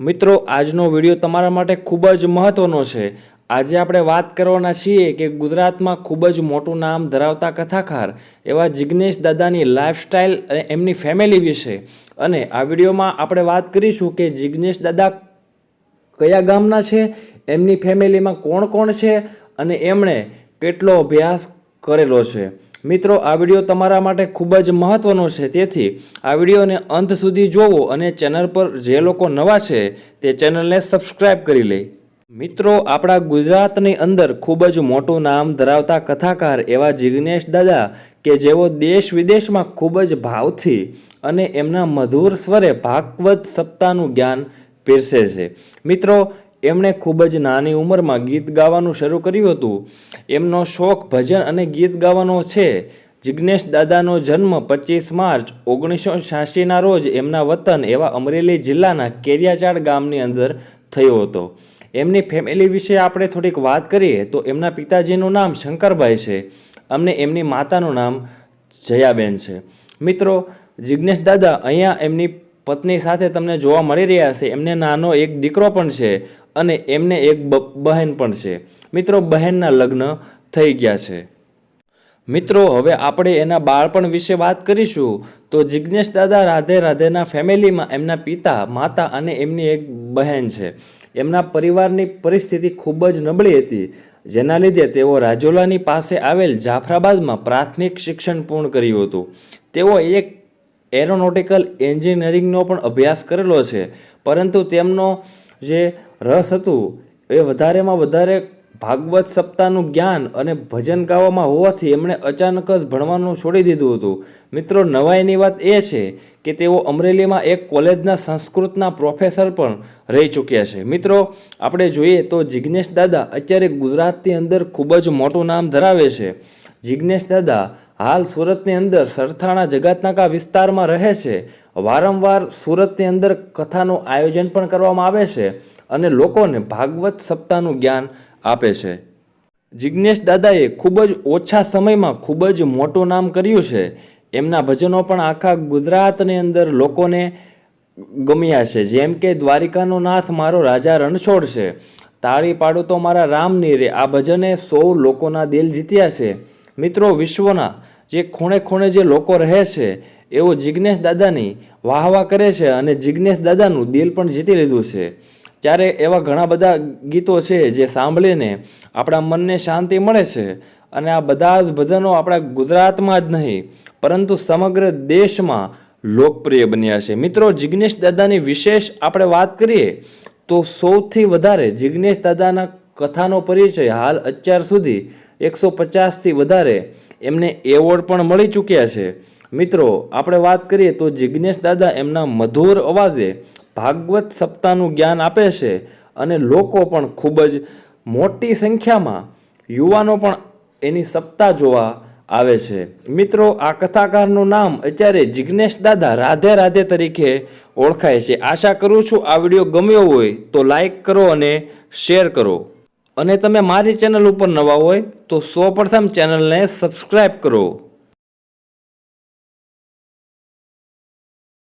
મિત્રો, આજનો વીડિયો તમારા માટે ખૂબ જ મહત્વનો છે. આજે આપણે વાત કરવાના છીએ કે ગુજરાતમાં ખૂબ જ મોટું નામ ધરાવતા કથાકાર એવા જિગ્નેશ દાદાની લાઇફસ્ટાઈલ અને એમની ફેમિલી વિશે. અને આ વિડીયોમાં આપણે વાત કરીશું કે જિગ્નેશ દાદા કયા ગામના છે, એમની ફેમિલીમાં કોણ કોણ છે અને એમણે કેટલો અભ્યાસ કરેલો છે. મિત્રો, આ વીડિયો તમારા માટે ખૂબ જ મહત્વનો છે. તેથી, આ વિડીયોને અંત સુધી જોવો અને ચેનલ પર જે લોકો નવા છે, તે ચેનલને સબસ્ક્રાઇબ કરી લે. મિત્રો, આપણા ગુજરાતની અંદર ખૂબ જ મોટું નામ ધરાવતા કથાકાર એવા જિગ્નેશ દાદા કે જેઓ દેશ વિદેશમાં ખૂબ જ ભાવથી અને એમના મધુર સ્વરે ભાગવત સપ્તાહનું જ્ઞાન પીરસે છે. મિત્રો એમણે ખૂબ જ નાની ઉંમરમાં ગીત ગાવાનું શરૂ કર્યું હતું. એમનો શોખ ભજન અને ગીત ગાવાનો છે. જિજ્ઞેશ દાદાનો જન્મ પચીસ માર્ચ ઓગણીસો છ્યાસીના રોજ એમના વતન એવા અમરેલી જિલ્લાના કેરિયાચાડ ગામની અંદર થયો હતો. એમની ફેમિલી વિશે આપણે થોડીક વાત કરીએ તો એમના પિતાજીનું નામ શંકરભાઈ છે. અમને એમની માતાનું નામ જયાબેન છે. મિત્રો, જિગ્નેશ દાદા અહીંયા એમની પત્ની સાથે તમને જોવા મળી રહ્યા છે, એમને નાનો એક દીકરો પણ છે અને એમને એક બહેન પણ છે. મિત્રો, બહેનના લગ્ન થઈ ગયા છે. મિત્રો, હવે આપણે એના બાળપણ વિશે વાત કરીશું. તો જિજ્ઞેશ દાદા રાધે રાધેના ફેમિલીમાં એમના પિતા, માતા અને એમની એક બહેન છે. એમના પરિવારની પરિસ્થિતિ ખૂબ જ નબળી હતી. જેના લીધે તેઓ રાજોલાની પાસે આવેલ જાફરાબાદમાં પ્રાથમિક શિક્ષણ પૂર્ણ કર્યું હતું. તેઓ એક એરોનોટિકલ એન્જિનિયરિંગનો પણ અભ્યાસ કરેલો છે, પરંતુ તેમનો જે રસ હતું એ વધારેમાં વધારે ભાગવત સપ્તાહનું જ્ઞાન અને ભજન ગાવામાં હોવાથી એમણે અચાનક જ ભણવાનું છોડી દીધું હતું. મિત્રો, નવાઈની વાત એ છે કે તેઓ અમરેલીમાં એક કોલેજના સંસ્કૃતના પ્રોફેસર પણ રહી ચૂક્યા છે. મિત્રો, આપણે જોઈએ તો જિગ્નેશ દાદા અત્યારે ગુજરાતની અંદર ખૂબ જ મોટું નામ ધરાવે છે. જિજ્ઞેશ દાદા હાલ સુરતની અંદર સરથાણા જગતનાકા વિસ્તારમાં રહે છે. વારંવાર સુરતની અંદર કથાનું આયોજન પણ કરવામાં આવે છે અને લોકોને ભાગવત સપ્તાહનું જ્ઞાન આપે છે. જિજ્ઞેશ દાદાએ ખૂબ જ ઓછા સમયમાં ખૂબ જ મોટું નામ કર્યું છે. એમના ભજનો પણ આખા ગુજરાતની અંદર લોકોને ગમ્યા છે. જેમ કે, દ્વારિકાનો નાથ મારો રાજા રણછોડ છે. તાળી પાડો તો મારા રામની રે. આ ભજને સૌ લોકોના દિલ જીત્યા છે. મિત્રો, વિશ્વના જે ખૂણે ખૂણે જે લોકો રહે છે, એવો જિગ્નેશ દાદાની વાહ વાહ કરે છે અને જિગ્નેશ દાદાનું દિલ પણ જીતી લીધું છે. ત્યારે એવા ઘણા બધા ગીતો છે જે સાંભળીને આપણા મનને શાંતિ મળે છે અને આ બધા જ ભજનો આપણા ગુજરાતમાં જ નહીં, પરંતુ સમગ્ર દેશમાં લોકપ્રિય બન્યા છે. મિત્રો, જિગ્નેશ દાદાની વિશેષ આપણે વાત કરીએ, તો સૌથી વધારે જિગ્નેશ દાદાના કથાનો પરિચય હાલ અત્યાર સુધી એકસો પચાસથી વધારે એમને એવોર્ડ પણ મળી ચૂક્યા છે. મિત્રો, આપણે વાત કરીએ તો જિજ્ઞેશ દાદા એમના મધુર અવાજે ભાગવત સપ્તાહનું જ્ઞાન આપે છે અને લોકો પણ ખૂબ જ મોટી સંખ્યામાં યુવાનો પણ એની સપ્તાહ જોવા આવે છે. મિત્રો, આ કથાકારનું નામ અત્યારે જિગ્નેશ દાદા રાધે રાધે તરીકે ઓળખાય છે. આશા કરું છું આ વીડિયો ગમ્યો હોય તો લાઈક કરો અને શેર કરો. અને તમે મારી ચેનલ ઉપર નવા હોય તો સો પ્રથમ ચેનલને સબસ્ક્રાઈબ કરો.